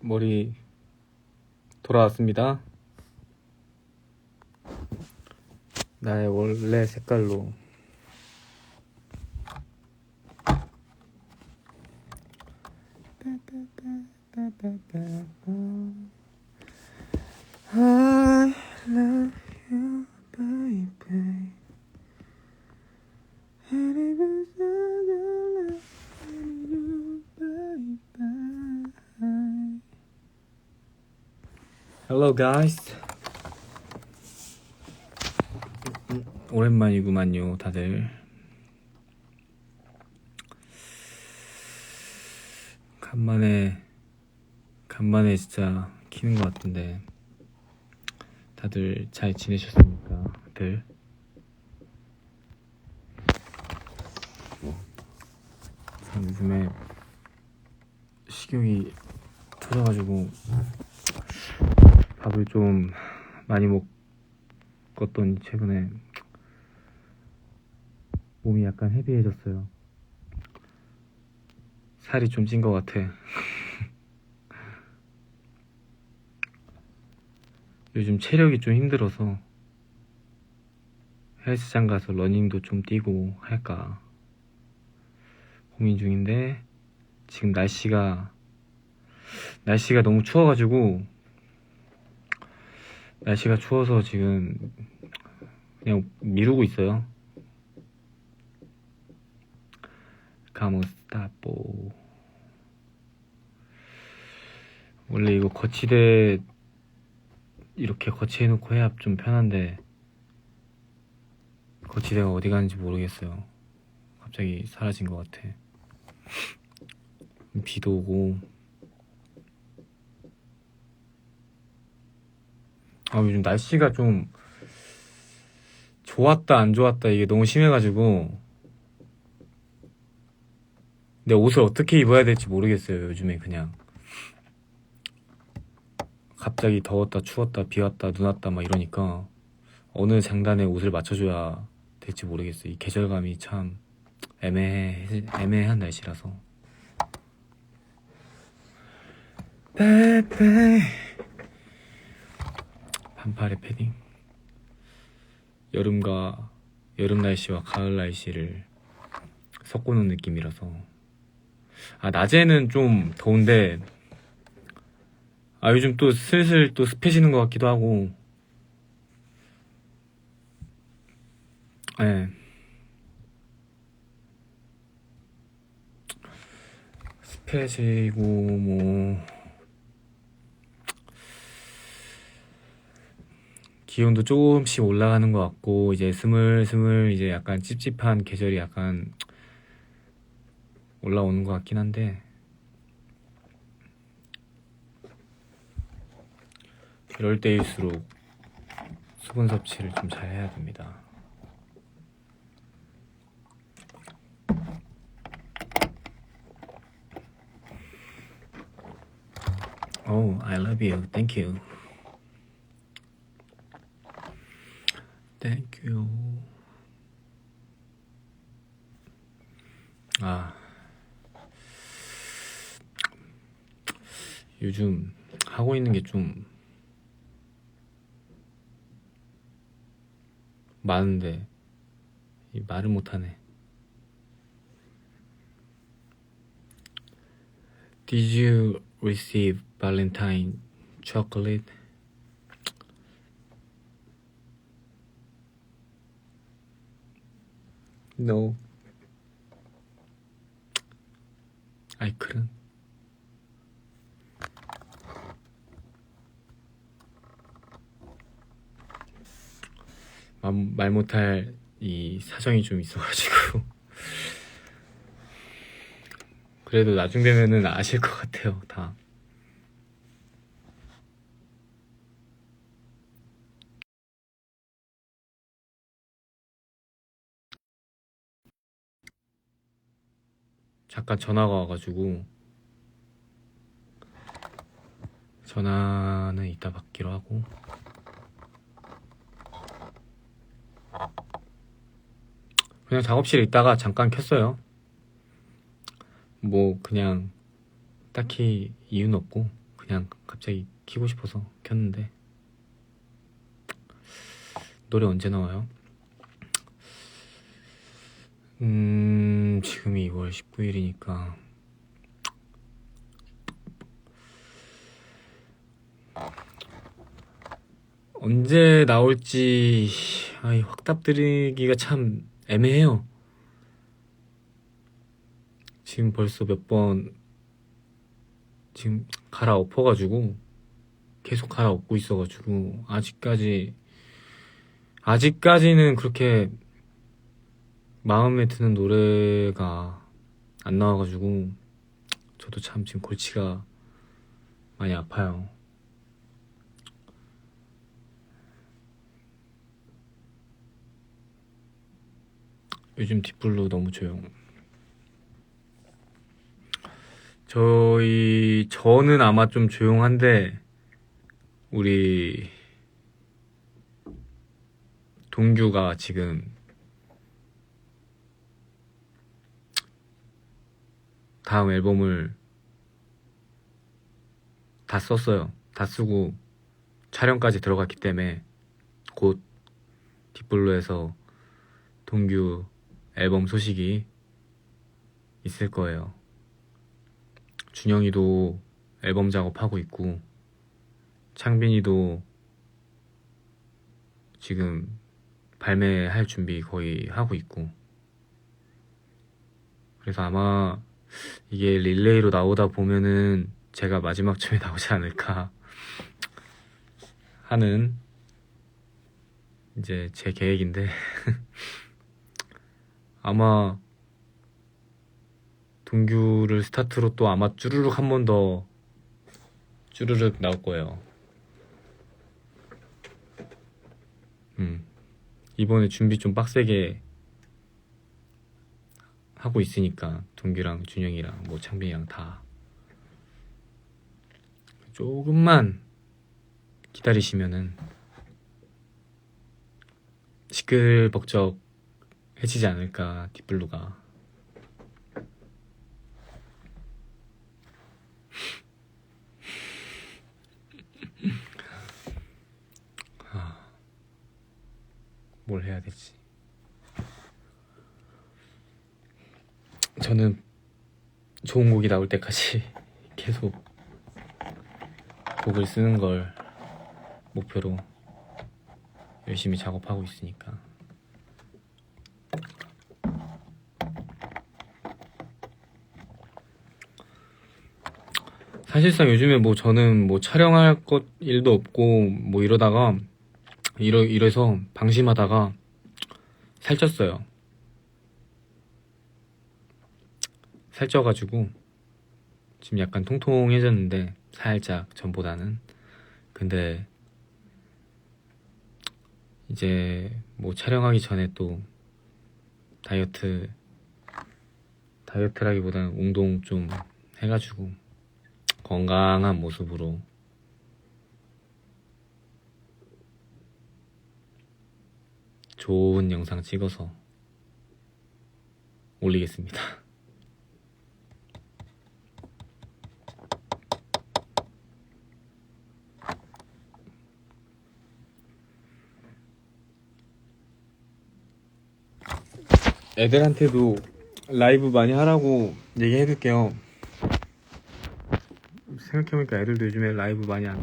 머리 돌아왔습니다. 나의 원래 색깔로 I love you, baby. Hello, guys. 음, 오랜만이구만요, 다들. 간만에, 간만에 진짜 키는 것 같은데. 다들 잘 지내셨습니까? 들. 참 요즘에 식욕이 터져가지고 밥을 좀 많이 먹었더니 최근에 몸이 약간 헤비해졌어요. 살이 좀 찐 것 같아. 요즘 체력이 좀 힘들어서 헬스장 가서 러닝도 좀 뛰고 할까 고민 중인데 지금 날씨가 날씨가 너무 추워가지고 날씨가 추워서 지금 그냥 미루고 있어요. 가모스타포 원래 이거 거치대 이렇게 거치해놓고 해야 좀 편한데 거치대가 어디 가는지 모르겠어요. 갑자기 사라진 것 같아. 비도 오고. 아 요즘 날씨가 좀 좋았다 안 좋았다 이게 너무 심해가지고. 내 옷을 어떻게 입어야 될지 모르겠어요 요즘에 그냥. 갑자기 더웠다 추웠다 비 왔다 눈 왔다 막 이러니까 어느 장단에 옷을 맞춰줘야 될지 모르겠어요. 이 계절감이 참 애매해 애매한 날씨라서. 빼빼 반팔에 패딩. 여름과 여름 날씨와 가을 날씨를 섞어놓은 느낌이라서. 아 낮에는 좀 더운데 아 요즘 또 슬슬 또 습해지는 것 같기도 하고. 예. 습 해지고 뭐 기온도 조금씩 올라가는 것 같고 이제 스물스물 이제 약간 찝찝한 계절이 약간 올라오는 것 같긴 한데 이럴 때일수록 수분 섭취를 좀 잘 해야 됩니다. Oh, I love you. Thank you. Thank you. 아. 요즘 하고 있는 게 좀 많은데 이 말을 못 하네. Did you receive Valentine chocolate? No. I couldn't. 말, 말 못할 이 사정이 좀 있어가지고. 그래도 나중 되면은 아실 것 같아요, 다. 잠깐 전화가 와가지고 전화는 이따 받기로 하고 그냥 작업실에 있다가 잠깐 켰어요. 뭐 그냥 딱히 이유는 없고 그냥 갑자기 키고 싶어서 켰는데 노래 언제 나와요? 음 지금이 2월 19일이니까 언제 나올지 아이, 확답 드리기가 참 애매해요. 지금 벌써 몇 번 지금 갈아엎어가지고 계속 갈아엎고 있어가지고 아직까지 아직까지는 그렇게 마음에 드는 노래가 안 나와가지고 저도 참 지금 골치가 많이 아파요. 요즘 뒷불로 너무 조용. 저희 저는 아마 좀 조용한데 우리 동규가 지금 다음 앨범을 다 썼어요. 다 쓰고 촬영까지 들어갔기 때문에 곧 뒷불로에서 동규 앨범 소식이 있을 거예요. 준영이도 앨범 작업하고 있고, 창빈이도 지금 발매할 준비 거의 하고 있고, 그래서 아마 이게 릴레이로 나오다 보면은 제가 마지막쯤에 나오지 않을까 하는 이제 제 계획인데, 아마 동규를 스타트로 또 아마 쭈르륵 한 번 더 쭈르륵 나올 거예요. 음. 이번에 준비 좀 빡세게 하고 있으니까 동규랑 준영이랑 뭐 창빈이랑 다 조금만 기다리시면은 시끌벅적 해지지 않을까 딥블루가 아, 뭘 해야 되지? 저는 좋은 곡이 나올 때까지 계속 곡을 쓰는 걸 목표로 열심히 작업하고 있으니까. 사실상 요즘에 뭐 저는 뭐 촬영할 것 일도 없고 뭐 이러다가 이러 이래서 방심하다가 살쪘어요. 살쪄가지고 지금 약간 통통해졌는데 살짝 전보다는 근데 이제 뭐 촬영하기 전에 또 다이어트 다이어트라기보다는 운동 좀 해가지고 건강한 모습으로 좋은 영상 찍어서 올리겠습니다. 애들한테도 라이브 많이 하라고 얘기해둘게요. 생각해보니까 애들도 요즘에 라이브 많이 안.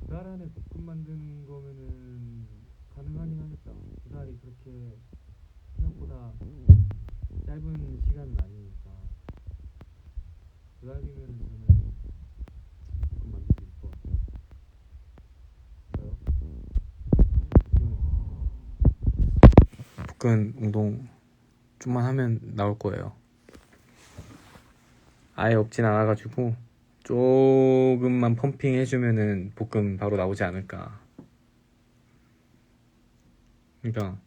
두달 안에 볶음 만드는 거면은 가능하긴 하겠다. 두 달이 그렇게 생각보다 짧은 시간은 아니니까. 두 달이면은 저는 볶음 만들 수 있을 것 같아요. 복근 운동 좀만 하면 나올 거예요. 아예 없진 않아가지고 조금만 펌핑 해주면은 복근 바로 나오지 않을까. 그러니까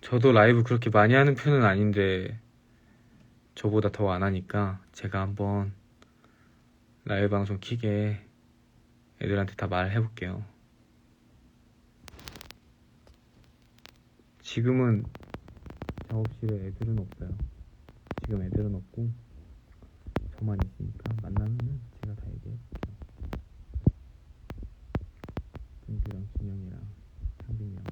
저도 라이브 그렇게 많이 하는 편은 아닌데 저보다 더 안 하니까 제가 한번 라이브 방송 키게 애들한테 다 말해볼게요. 지금은 작업실에 애들은 없어요. 지금 애들은 없고 저만 있으니까 만나면은 제가 다 얘기해볼게요. 동규랑 준영이랑 상빈이랑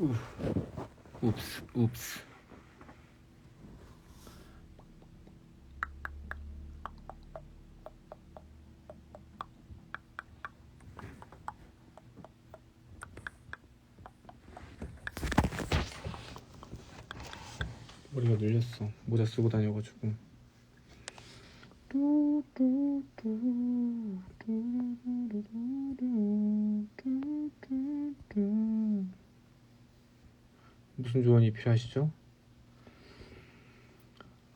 다. 웁스, 웁스. 머리가 늘렸어. 모자 쓰고 다녀가지고. 필요하시죠?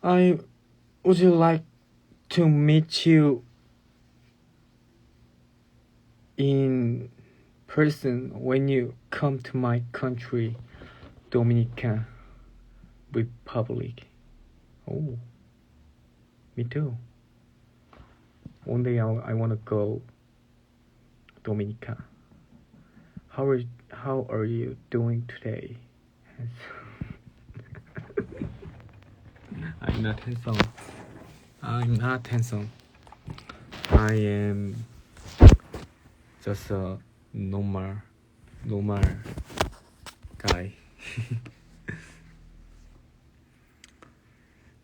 I would you like to meet you in person when you come to my country, Dominican Republic. Oh, me too. One day I, I want to go Dominica. How are how are you doing today? I'm not handsome. I'm not handsome. I am just a normal, normal guy.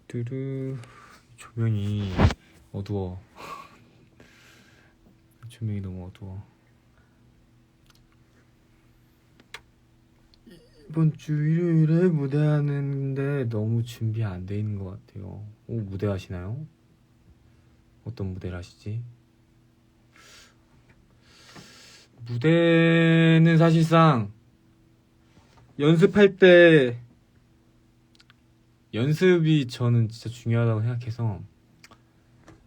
뚜루 조명이 어두워. 조명이 너무 어두워. 이번 주 일요일에 무대하는데 너무 준비 안 돼 있는 것 같아요. 오, 무대 하시나요? 어떤 무대를 하시지? 무대는 사실상 연습할 때 연습이 저는 진짜 중요하다고 생각해서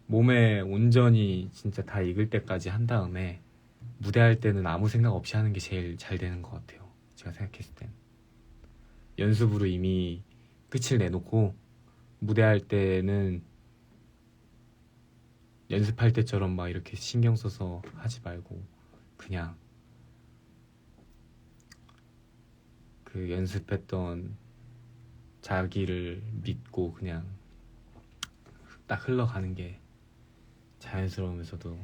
몸에 온전히 진짜 다 익을 때까지 한 다음에 무대할 때는 아무 생각 없이 하는 게 제일 잘 되는 것 같아요. 제가 생각했을 땐. 연습으로 이미 끝을 내놓고 무대할 때는 연습할 때처럼 막 이렇게 신경 써서 하지 말고 그냥 그 연습했던 자기를 믿고 그냥 딱 흘러가는 게 자연스러우면서도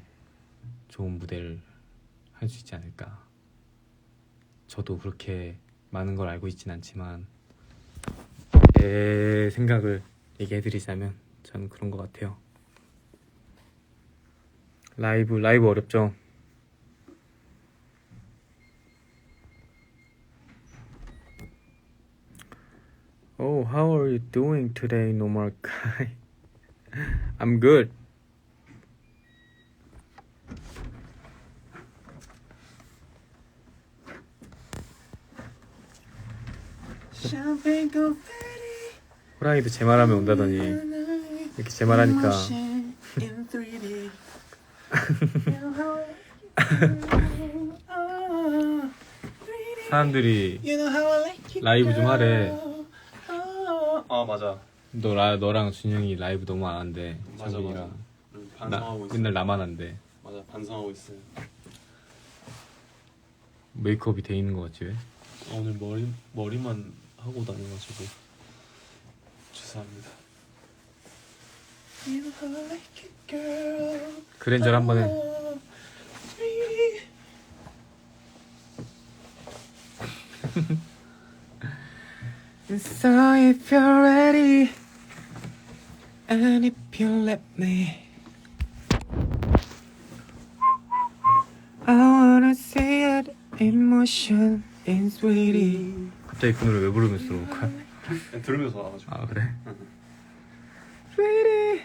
좋은 무대를 할 수 있지 않을까. 저도 그렇게 많은 걸 알고 있진 않지만 제 생각을 얘기해드리자면 저는 그런 것 같아요. 라이브 라이브 어렵죠. Oh, how are you doing today, normal guy? I'm good. 호랑이도 제 말하면 온다더니 이렇게 제 말하니까 Emotion in 3D. You know how- 3D. 사람들이 라이브 좀 하래. 아 맞아. 너 라, 너랑 준영이 라이브 너무 안 한대. 맞아, 나, 반성하고 있어. 맨날 나만 한대. 맞아 반성하고 있어요. 메이크업이 돼 있는 거 같지 왜? 아, 오늘 머리 머리만 하고 다녀가지고 죄송합니다. You know how I like it, girl. 그랜저를 한 번에 Oh, 3D. So if you're ready And if you let me I wanna see it in motion in 3D 갑자기 그 노래 왜 부르면서 들어온 거야? 들으면서 와가지고. 아 그래? 3D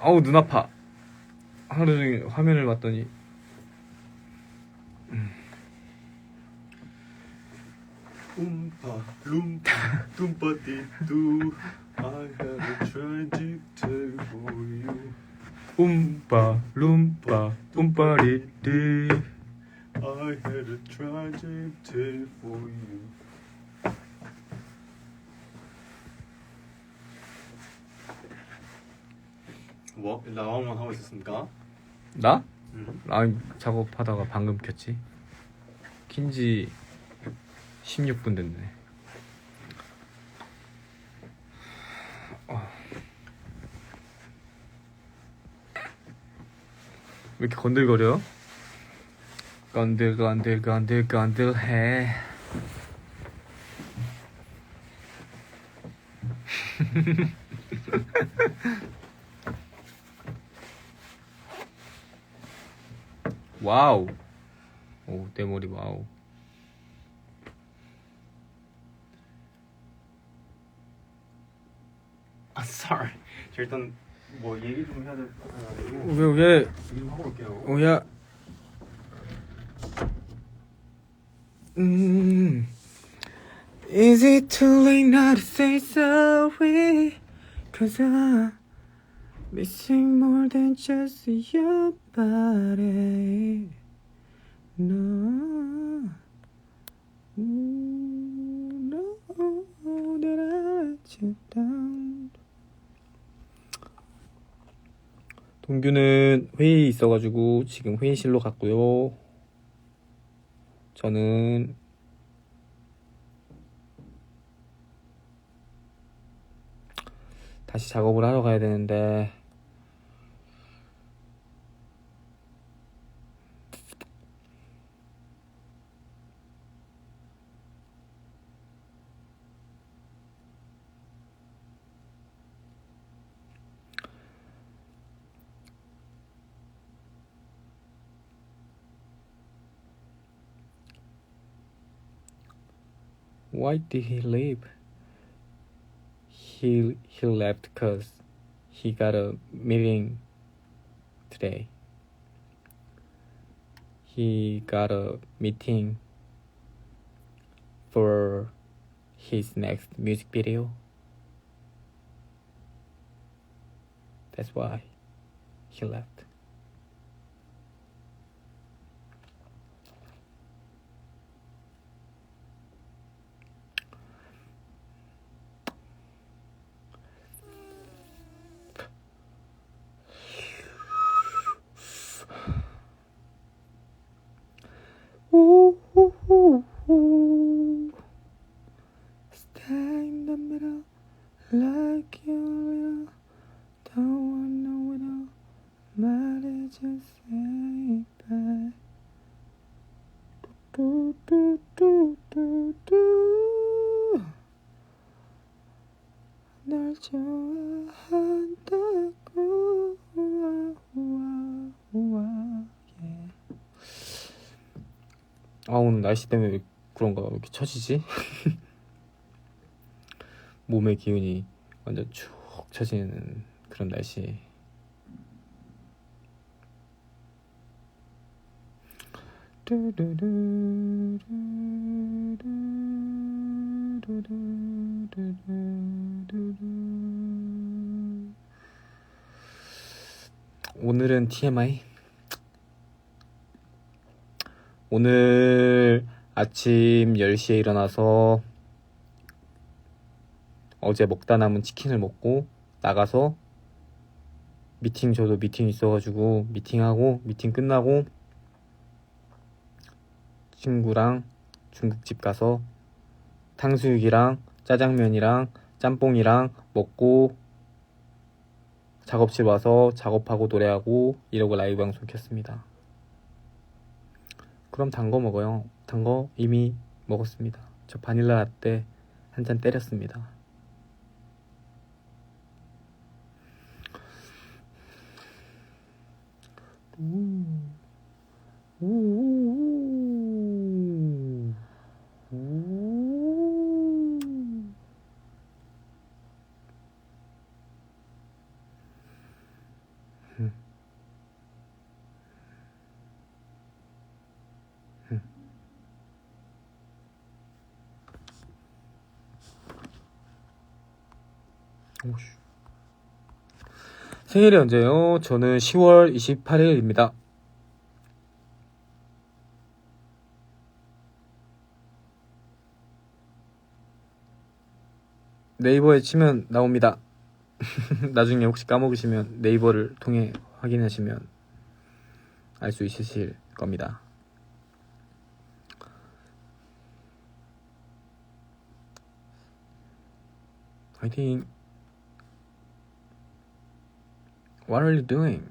아우 눈 아파. 하루 종일 화면을 봤더니 doompa dee doo. I have a tragic tale for you. 움빠 룸빠 움빠리띠 I had a tragic tale for you. 뭐 라왕만 하고 있었습니까? 나? 응. 아 작업하다가 방금 켰지. 킨지 16분 됐네. 왜 이렇게 건들거려? 건들 건들 건들 건들해. 와우. 오, 내 머리 와우. 아, sorry. 저 일단 뭐 얘기 좀 해야 될 것 같아가지고 왜, 왜, 얘기 좀 하고 올게요. 오야. 음. Is it too late now to say sorry? Cause I'm missing more than just your body. No. No, that I let you down. 동규는 회의 있어가지고 지금 회의실로 갔고요. 저는 다시 작업을 하러 가야 되는데 Why did he leave? He he left cause he got a meeting today. He got a meeting for his next music video. That's why he left. 아 오늘 날씨 때문에 왜 그런가 왜 이렇게 처지지? 몸의 기운이 완전 축 처지는 그런 날씨 오늘은 TMI 오늘 아침 10시에 일어나서 어제 먹다 남은 치킨을 먹고 나가서 미팅 저도 미팅 있어가지고 미팅하고 미팅 끝나고 친구랑 중국집 가서 탕수육이랑 짜장면이랑 짬뽕이랑 먹고 작업실 와서 작업하고 노래하고 이러고 라이브 방송 켰습니다. 그럼 단 거 먹어요. 단 거 이미 먹었습니다. 저 바닐라 라떼 한 잔 때렸습니다. 우, 우, 우, 우, 우. 오씨. 생일이 언제요? 저는 10월 28일입니다. 네이버에 치면 나옵니다. 나중에 혹시 까먹으시면 네이버를 통해 확인하시면 알 수 있으실 겁니다. 화이팅! What are you doing?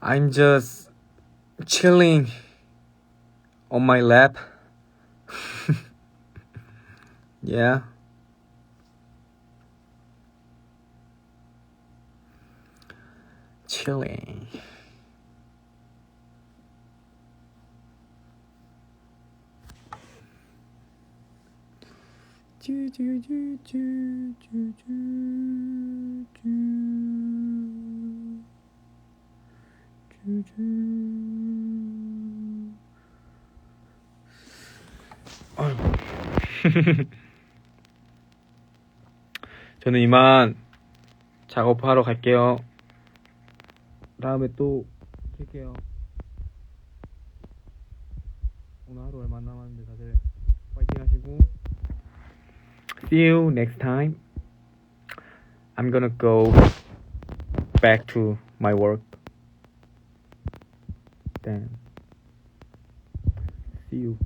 I'm just chilling on my lap. yeah. Chilling. 아이고. 저는 이만 작업하러 갈게요. 다음에 또 킬게요. 오늘 하루 얼마 안 남았는데 다들 파이팅 하시고 See you next time. I'm gonna go back to my work. Then see you.